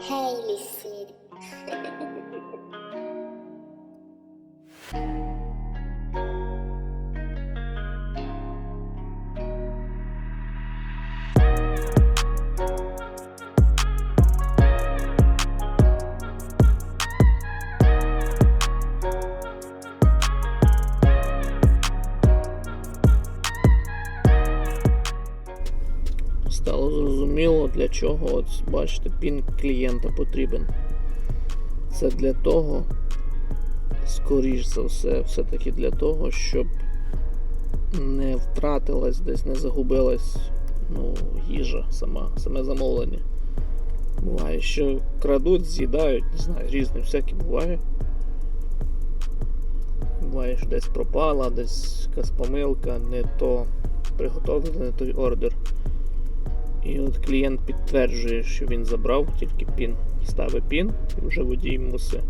Hey, listen. чого от, бачите, пін клієнта потрібен. Це для того, скоріш за все, все-таки для того, щоб не втратилась десь, не загубилась ну, їжа сама, саме замовлення. Буває, що крадуть, з'їдають, не знаю, різне всяке буває. Буває, що десь пропала, десь якась помилка, не то приготовили, не той ордер. І от клієнт підтверджує, що він забрав тільки пін. Ставить пін, і вже водій мусить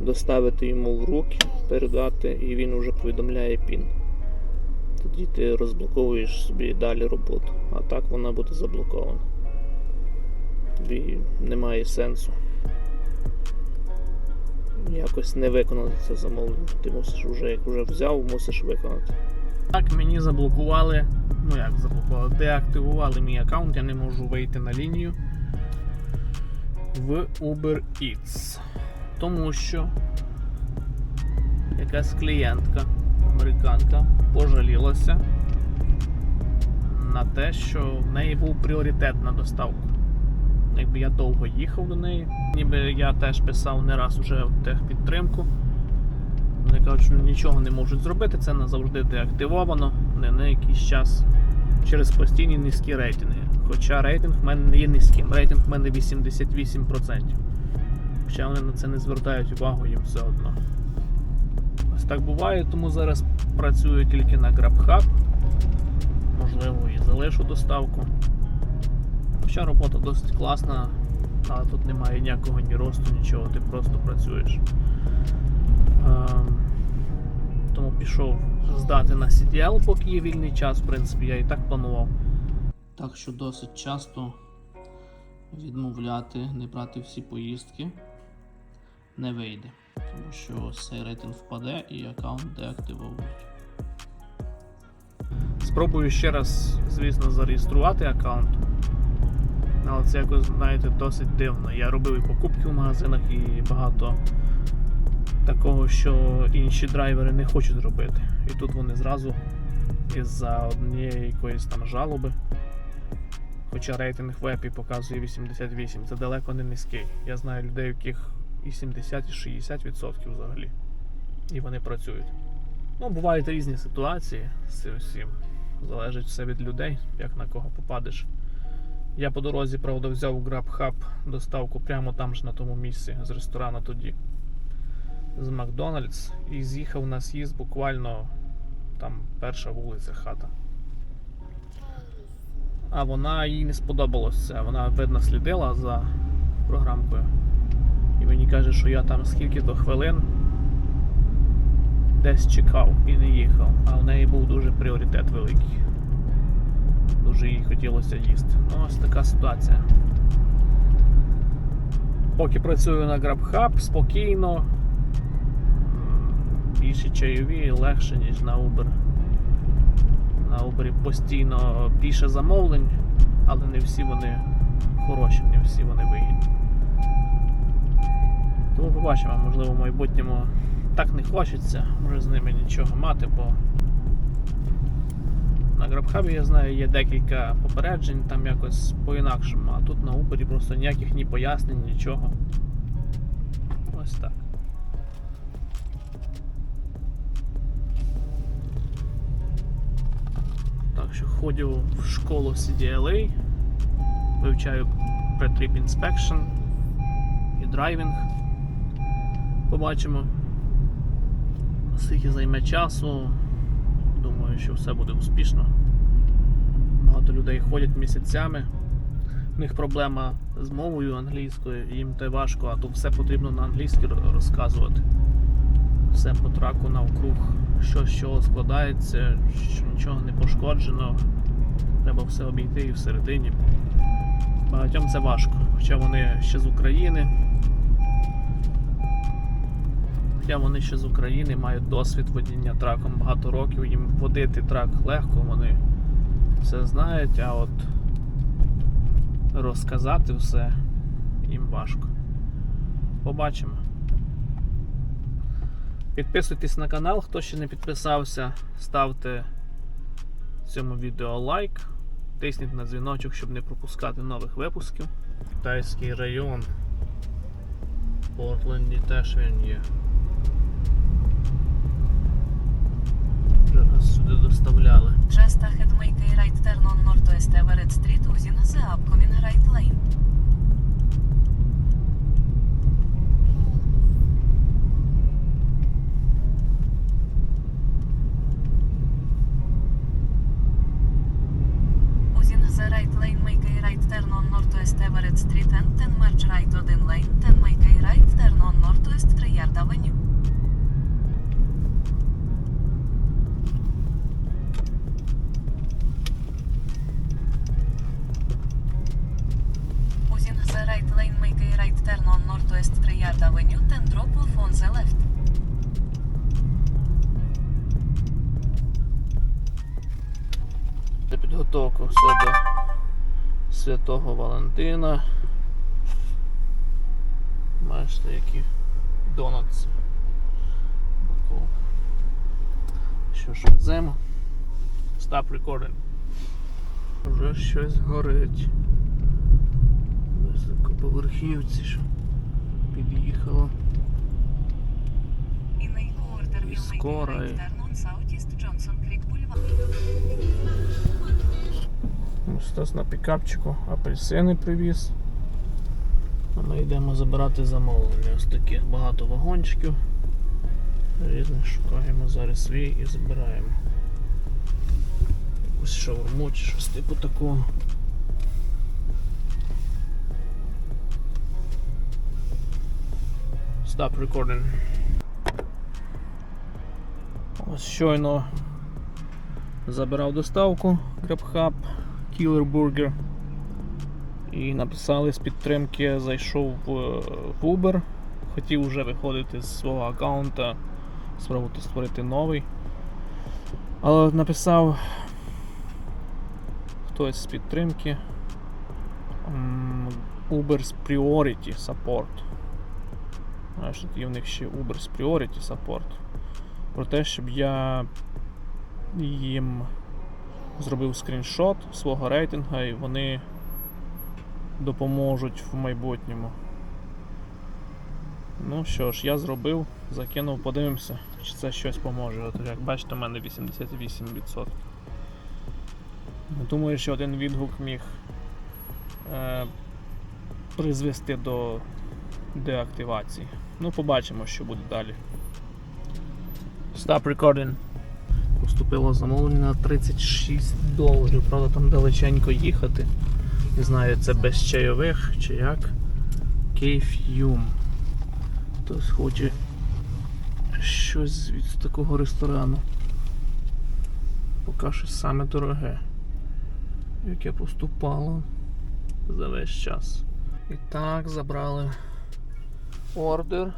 доставити йому в руки, передати, і він вже повідомляє пін. Тоді ти розблоковуєш собі далі роботу, а так вона буде заблокована. Тобі немає сенсу. Якось не виконати це замовлення. Ти мусиш вже, як вже взяв, мусиш виконати. Так, мені заблокували. Ну як заблокували? Деактивували мій аккаунт, я не можу вийти на лінію в Uber Eats. Тому що якась клієнтка, американка, пожалілася на те, що в неї був пріоритет на доставку. Якби я довго їхав до неї, ніби я теж писав не раз уже в техпідтримку. Вони кажуть, що нічого не можуть зробити, це назавжди деактивовано, не на якийсь час через постійні низькі рейтинги. Хоча рейтинг в мене не є низьким, рейтинг в мене 88%. Хоча вони на це не звертають увагу їм все одно. Ось так буває, тому зараз працюю тільки на GrabHub. Можливо, і залишу доставку. Хоча робота досить класна, але тут немає ніякого ні росту, нічого, ти просто працюєш. Ем, Тому пішов здати на CDL, поки є вільний час, в принципі, я і так планував. Так що досить часто відмовляти, не брати всі поїздки не вийде. Тому що цей рейтинг впаде і аккаунт деактивовують. Спробую ще раз, звісно, зареєструвати аккаунт. Але це якось, знаєте, досить дивно. Я робив і покупки в магазинах і багато такого, що інші драйвери не хочуть робити. І тут вони зразу із-за однієї якоїсь там жалоби. Хоча рейтинг в епі показує 88, це далеко не низький. Я знаю людей, яких і 70, і 60% взагалі. І вони працюють. Ну, бувають різні ситуації з цим всім. Залежить все від людей, як на кого попадеш. Я по дорозі, правда, взяв GrabHub доставку прямо там ж на тому місці з ресторану тоді з Макдональдс і з'їхав на з'їзд буквально там перша вулиця хата. А вона їй не сподобалось це. Вона, видно, слідила за програмкою. І мені каже, що я там скільки-то хвилин десь чекав і не їхав. А в неї був дуже пріоритет великий. Дуже їй хотілося їсти. Ну, ось така ситуація. Поки працюю на GrabHub, спокійно, більше чайові, легше, ніж на Uber. На Uber постійно більше замовлень, але не всі вони хороші, не всі вони вигідні. Тому побачимо, можливо, в майбутньому так не хочеться, може з ними нічого мати, бо на GrabHub, я знаю, є декілька попереджень, там якось по-інакшому, а тут на Uber просто ніяких ні пояснень, нічого. Ось так. Так що ходю в школу CDLA, вивчаю pre-trip inspection і драйвінг. Побачимо, скільки займе часу. Думаю, що все буде успішно. Багато людей ходять місяцями. У них проблема з мовою англійською, їм те важко, а тут все потрібно на англійській розказувати. Все по траку навкруг, що з чого складається, що нічого не пошкоджено. Треба все обійти і всередині. Багатьом це важко, хоча вони ще з України. Хоча вони ще з України мають досвід водіння траком багато років, їм водити трак легко, вони все знають, а от розказати все їм важко. Побачимо. Підписуйтесь на канал, хто ще не підписався, ставте цьому відео лайк, тисніть на дзвіночок, щоб не пропускати нових випусків. Китайський район. В Портленді теж він є. Вже right turn on Northwest Everett Street using the upcoming right lane. Using the right lane make a right turn on Northwest Everett Street and then merge right Odin Lane, then make a right turn on Northwest Treyard Avenue. Using the right lane make a right turn on Treyard Avenue, then drop off on the підготовки все до Святого Валентина. Бачите, які донатс. Що ж веземо? Stop recording. Вже щось горить. Високоповерхівці, що quarter І скоро, і-. Стас на пікапчику апельсини привіз. А ми йдемо забирати замовлення. Ось таких багато вагончиків. Різних шукаємо зараз свій і забираємо. Якусь шаурму чи щось типу такого. Stop recording. Ось щойно забирав доставку GrabHub Killer Burger. І написали з підтримки, зайшов в, в Uber. Хотів вже виходити з свого аккаунта, спробувати створити новий. Але написав хтось з підтримки Uber's Priority Support. Тут є в них ще Uber's Priority Support. Про те, щоб я їм зробив скріншот свого рейтингу і вони допоможуть в майбутньому. Ну що ж, я зробив, закинув, подивимося, чи це щось поможе. От як бачите, у мене 88%. Думаю, що один відгук міг е, призвести до деактивації. Ну, побачимо, що буде далі. Stop recording. Поступило замовлення на 36 доларів. Правда, там далеченько їхати. Не знаю, це без чайових чи як. Кейф'юм. Хтось хоче щось від такого ресторану. Поки що саме дороге. Яке поступало за весь час. І так, забрали ордер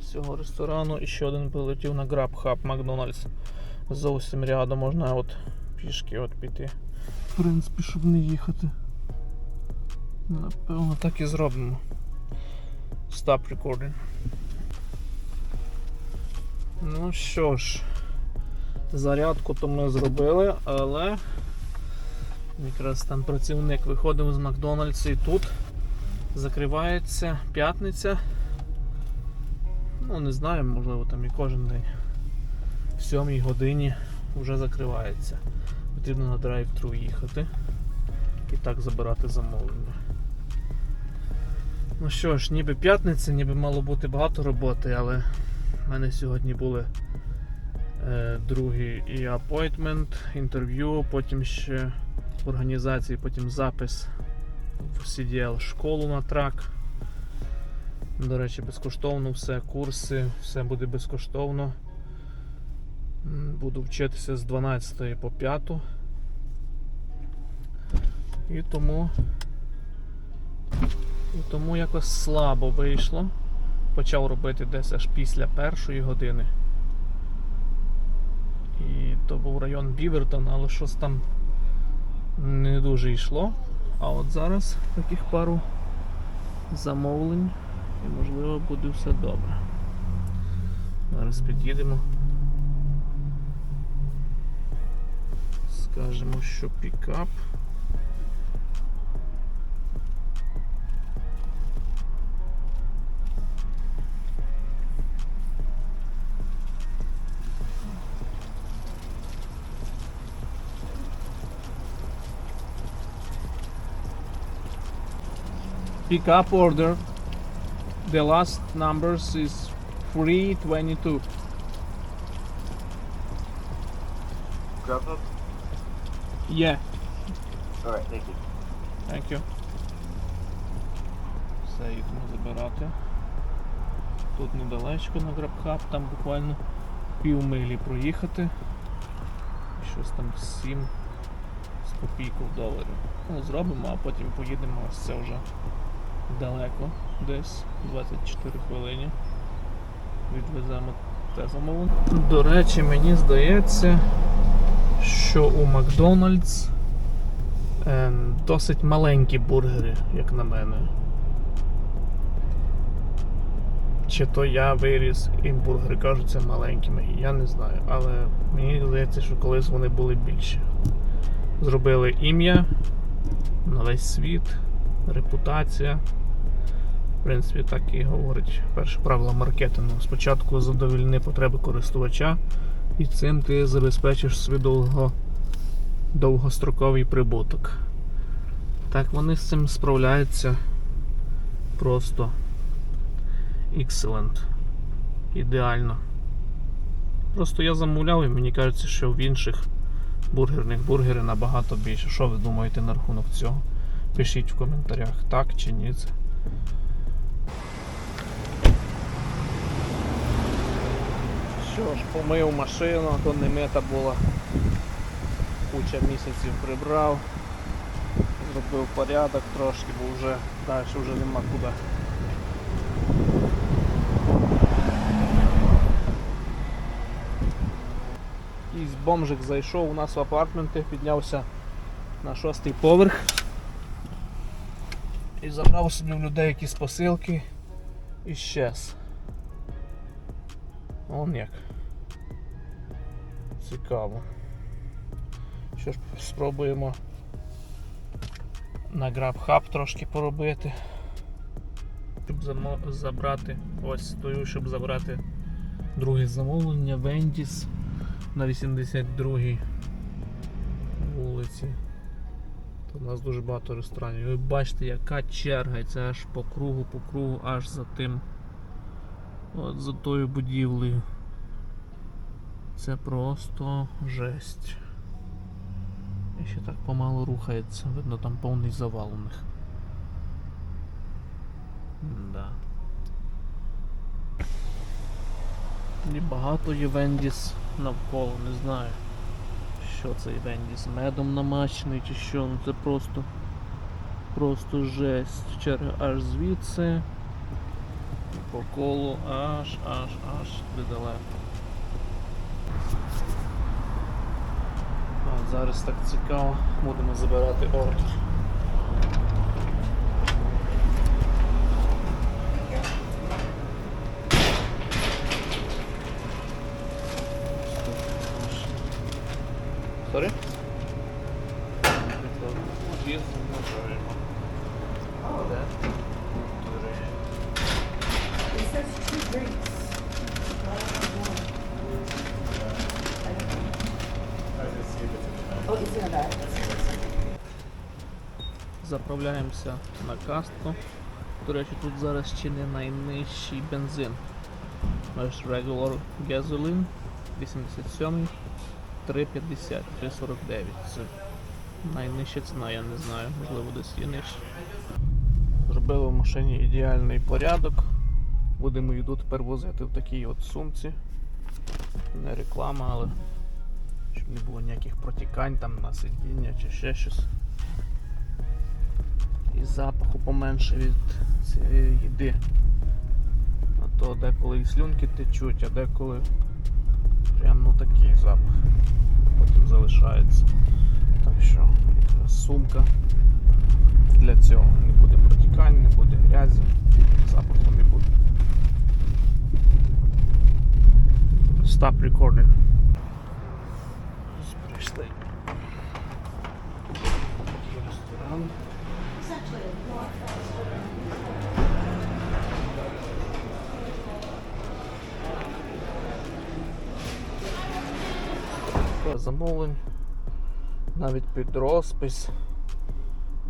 з цього ресторану і ще один прилетів на GrabHub Макдональдс. Зовсім рядом можна от пішки от піти. В принципі, щоб не їхати. Напевно, так і зробимо. Stop recording. Ну що ж, зарядку то ми зробили, але якраз там працівник виходив з Макдональдса і тут закривається п'ятниця. Ну, не знаю, можливо там і кожен день. В 7 годині вже закривається. Потрібно на драйв-тру їхати і так забирати замовлення. Ну що ж, ніби п'ятниця, ніби мало бути багато роботи, але в мене сьогодні були е, другий і апойтмент, інтерв'ю, потім ще організації, потім запис в CDL школу на трак. До речі, безкоштовно все, курси, все буде безкоштовно. Буду вчитися з 12 по 5. І тому І тому якось слабо вийшло. Почав робити десь аж після першої години. І то був район Бівертон, але щось там не дуже йшло. А от зараз таких пару замовлень і можливо буде все добре. Зараз під'їдемо. Скажемо, що пікап. Pickup order. The last numbers is 322. Grubhub? Yeah, Alright, thank you. thank you. Все, їдемо забирати. Тут недалечко на GrabHub, там буквально пів милі проїхати. Щось там 7 з копійкою доларів. Ну, зробимо, а потім поїдемо ось це вже далеко, десь 24 хвилини. Відвеземо те замовлення. До речі, мені здається, що у Макдональдс е, досить маленькі бургери, як на мене. Чи то я виріс і бургери кажуться маленькими, я не знаю. Але мені здається, що колись вони були більші. Зробили ім'я на весь світ, репутація. В принципі, так і говорить перше правило маркетингу. Спочатку задовільни потреби користувача, і цим ти забезпечиш свій довго, довгостроковий прибуток. Так вони з цим справляються просто excellent. Ідеально. Просто я замовляв і мені кажеться, що в інших бургерних бургери набагато більше. Що ви думаєте на рахунок цього? Пишіть в коментарях, так чи ні. Що ж, помив машину, то не мита була. Куча місяців прибрав, зробив порядок трошки, бо вже далі вже нема куди. Якийсь бомжик зайшов у нас в апартменти, піднявся на шостий поверх і забрав собі в людей якісь посилки і щез. Он як. Цікаво. Що ж, спробуємо на GrabHub трошки поробити. Щоб забрати, ось стою, щоб забрати друге замовлення Вендіс на 82-й вулиці. У нас дуже багато ресторанів. Ви бачите, яка черга, це аж по кругу, по кругу, аж за тим. От за тою будівлею. Це просто жесть. І ще так помало рухається, видно там повний завал у них. Да. І багато є навколо, не знаю. Що це Вендіс? Медом намачений чи що, ну це просто. Просто жесть. Черга аж звідси. По колу аж, аж, аж недалеко. А, зараз так цікаво, будемо забирати ордер. Back. Заправляємося на кастку. До речі, тут зараз чи не найнижчий бензин. Наш regular gasoline 87 3,50, 3,49. Це найнижча ціна, я не знаю, можливо десь є нижче. Зробили в машині ідеальний порядок. Будемо їду тепер возити в такій от сумці. Не реклама, але щоб не було ніяких протікань там на сидіння чи ще щось. І запаху поменше від цієї їди. А то деколи і слюнки течуть, а деколи прям ну такий запах. Потім залишається. Так що сумка для цього. Не буде протікань, не буде грязі, запаху не буде. Stop recording. Прийшли. Ресторан. Замовлень. Навіть під розпис.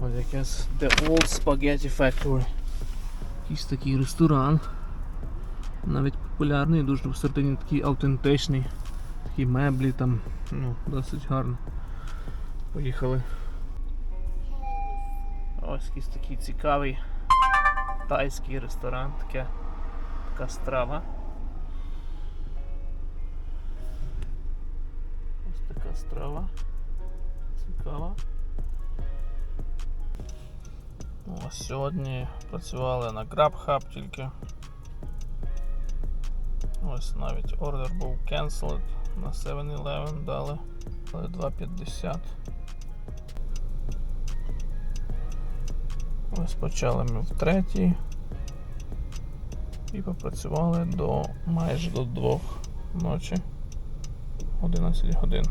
Ось якесь The Old Spaghetti Factory. Якийсь такий ресторан. Навіть популярний, дуже всередині такий автентичний. Такі меблі там, ну, досить гарно. Поїхали. Ось якийсь такий цікавий тайський ресторан, таке, така страва. Страва. Цікава. О, сьогодні працювали на GrabHub тільки. Ось навіть ордер був cancelled на 7-Eleven дали. Але 2,50. Ось почали ми в третій. І попрацювали до майже до двох ночі. 11 годин.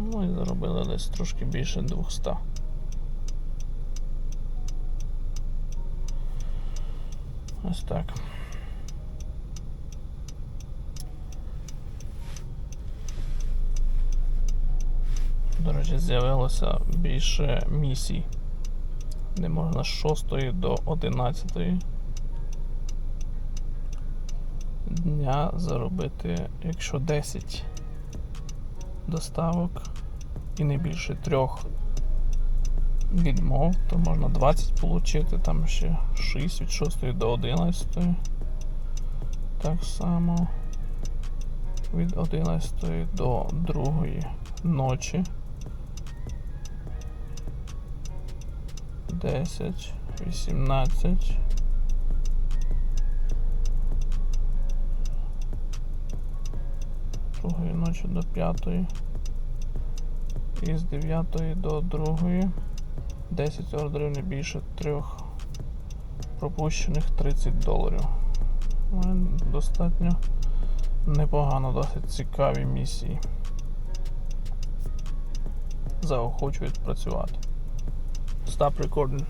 Ну і заробили десь трошки більше 200. Ось так. До речі, з'явилося більше місій, де можна з 6 до 11 дня заробити, якщо 10 доставок і не більше трьох відмов, то можна 20 отримати, там ще 6 від 6 до 11. Так само від 11 до 2 ночі. 10, 18. Другої ночі до п'ятої. І з 9 до 2. 10 ордерів не більше трьох пропущених 30 доларів. Ну, Достатньо непогано, досить цікаві місії. Заохочують працювати. Stop recording.